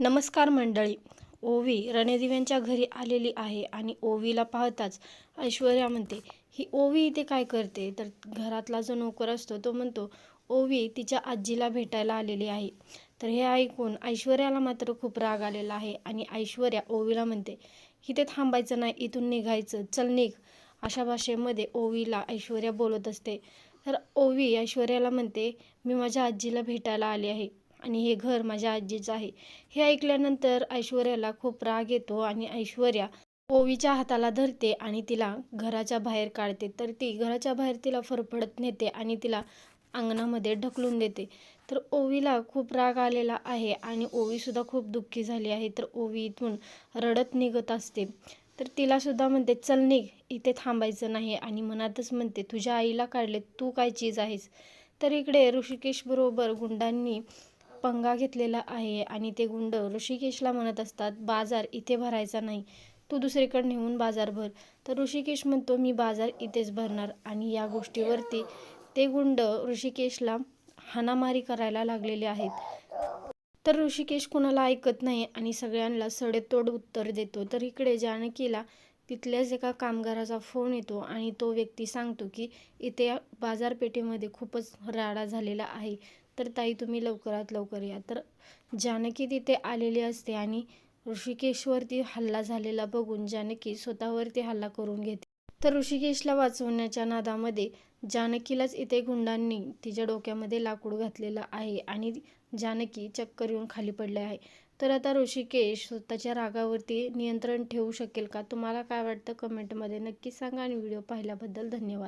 नमस्कार मंडळी. ओवी रणदिव्यांच्या घरी आलेली आहे आणि ओवीला पाहताच ऐश्वर्या म्हणते ही ओवी इथे काय करते? तर घरातला जो नोकर असतो तो म्हणतो ओवी तिच्या आजीला भेटायला आलेली आहे. तर हे ऐकून ऐश्वर्याला मात्र खूप राग आलेला आहे आणि ऐश्वर्या ओवीला म्हणते इथे थांबायचं नाही इथून निघायचं. चल निघ. अशा भाषेमध्ये ओवीला ऐश्वर्या बोलत असते. तर ओवी ऐश्वर्याला म्हणते मी माझ्या आजीला भेटायला आली आहे. आणि हे घर माझ्या आजीचं आहे. हे ऐकल्यानंतर ऐश्वर्याला खूप राग येतो आणि ऐश्वर्या ओवीच्या हाताला धरते आणि तिला घराच्या बाहेर काढते. तर ती घराच्या बाहेर तिला फरफडत नेते आणि तिला अंगणामध्ये ढकलून देते. तर ओवीला खूप राग आलेला आहे आणि ओवीसुद्धा खूप दुःखी झाली आहे. तर ओवी इथून रडत निघत असते. तर तिलासुद्धा म्हणते चल निघ इथे थांबायचं नाही. आणि मनातच म्हणते तुझ्या आईला काढले तू काय चीज आहेस? तर इकडे ऋषिकेशबरोबर गुंडांनी पंगा घेतलेला आहे आणि ते गुंड ऋषिकेशला म्हणत असतात बाजार इथे भरायचा नाही तू दुसरीकडे नेऊन बाजार भर. तर ऋषिकेश म्हणतो मी बाजार इथेच भरणार. आणि या गोष्टीवरती ते गुंड ऋषिकेशला हाणामारी करायला लागलेले आहेत. तर ऋषिकेश कुणाला ऐकत नाही आणि सगळ्यांना सडेतोड उत्तर देतो. तर इकडे जानकीला तिथल्याच एका कामगाराचा फोन येतो आणि तो व्यक्ती सांगतो की इथे बाजारपेठेमध्ये खूपच राडा झालेला आहे. तर ताई तुम्ही लवकरात लवकर या. तर जानकी तिथे आलेली असते आणि ऋषिकेशवरती हल्ला झालेला बघून जानकी स्वतःवरती हल्ला करून घेते. तर ऋषिकेशला वाचवण्याच्या नादामध्ये जानकीलाच इथे गुंडांनी तिच्या डोक्यामध्ये लाकूड घातलेलं आहे आणि जानकी चक्कर येऊन खाली पडले आहे. तर आता ऋषिकेश स्वतःच्या रागावरती नियंत्रण ठेवू शकेल का? तुम्हाला काय वाटतं? कमेंटमध्ये नक्की सांगा आणि व्हिडिओ पाहिल्याबद्दल धन्यवाद.